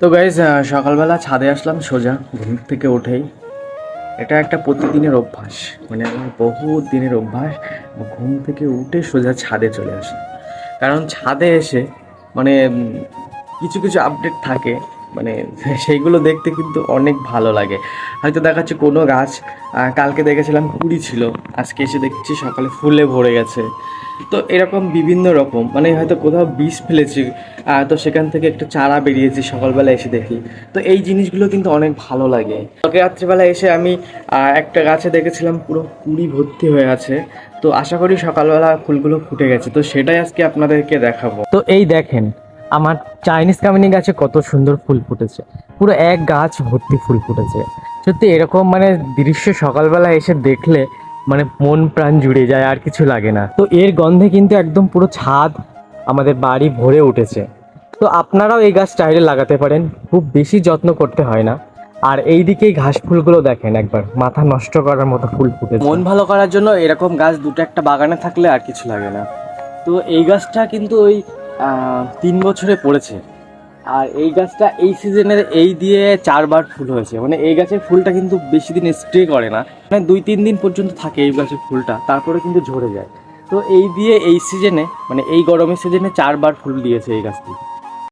তো গাইজ সকালবেলা ছাদে আসলাম সোজা, ঘুম থেকে উঠেই। এটা একটা প্রতিদিনের অভ্যাস মানে আমার বহু দিনের অভ্যাস, ঘুম থেকে উঠে সোজা ছাদে চলে আসা কারণ ছাদে এসে মানে কিছু কিছু আপডেট থাকে মানে সেইগুলো দেখতে কিন্তু অনেক ভালো লাগে। হয়তো দেখাচ্ছে কোনো গাছ কালকে দেখেছিলাম কুড়ি ছিল, আজকে এসে দেখছি সকালে ফুলে ভরে গেছে। তো এরকম বিভিন্ন রকম মানে হয়তো কোথাও বীজ ফেলেছি তো সেখান থেকে একটু চারা বেরিয়েছি সকালবেলা এসে দেখি। তো এই জিনিসগুলো কিন্তু অনেক ভালো লাগে। কালকে রাত্রিবেলা এসে আমি একটা গাছে দেখেছিলাম পুরো কুড়ি ভর্তি হয়ে আছে। তো আশা করি সকালবেলা ফুলগুলো ফুটে গেছে। তো সেটাই আজকে আপনাদেরকে দেখাবো। তো এই দেখেন আমার চাইনিজ কামিনী গাছে কত সুন্দর ফুল ফুটেছে। পুরো এক গাছ ভর্তি ফুল ফুটেছে। সত্যি এরকম মানে দৃশ্য সকালবেলা এসে দেখলে মানে মন প্রাণ জুড়ে যায়, আর কিছু লাগে না। তো এর গন্ধে কিন্তু একদম পুরো ছাদ আমাদের বাড়ি ভরে উঠেছে। তো আপনারাও এই গাছ চাইলে লাগাতে পারেন, খুব বেশি যত্ন করতে হয় না। আর এই দিকেই ঘাস ফুলগুলো দেখেন একবার, মাথা নষ্ট করার মতো ফুল ফুটে মন ভালো করার জন্য এরকম গাছ দুটো একটা বাগানে থাকলে আর কিছু লাগে না। তো এই গাছটা কিন্তু ওই তিন বছরে পড়েছে। আর এই গাছটা এই সিজনের এই দিয়ে চারবার ফুল হয়েছে। মানে এই গাছের ফুলটা কিন্তু বেশি দিন স্প্রে করে না। মানে দুই তিন দিন পর্যন্ত থাকে এই গাছের ফুলটা, তারপরে কিন্তু ঝরে যায়। তো এই দিয়ে এই সিজনে মানে এই গরমের সিজনে চারবার ফুল দিয়েছে এই গাছটি।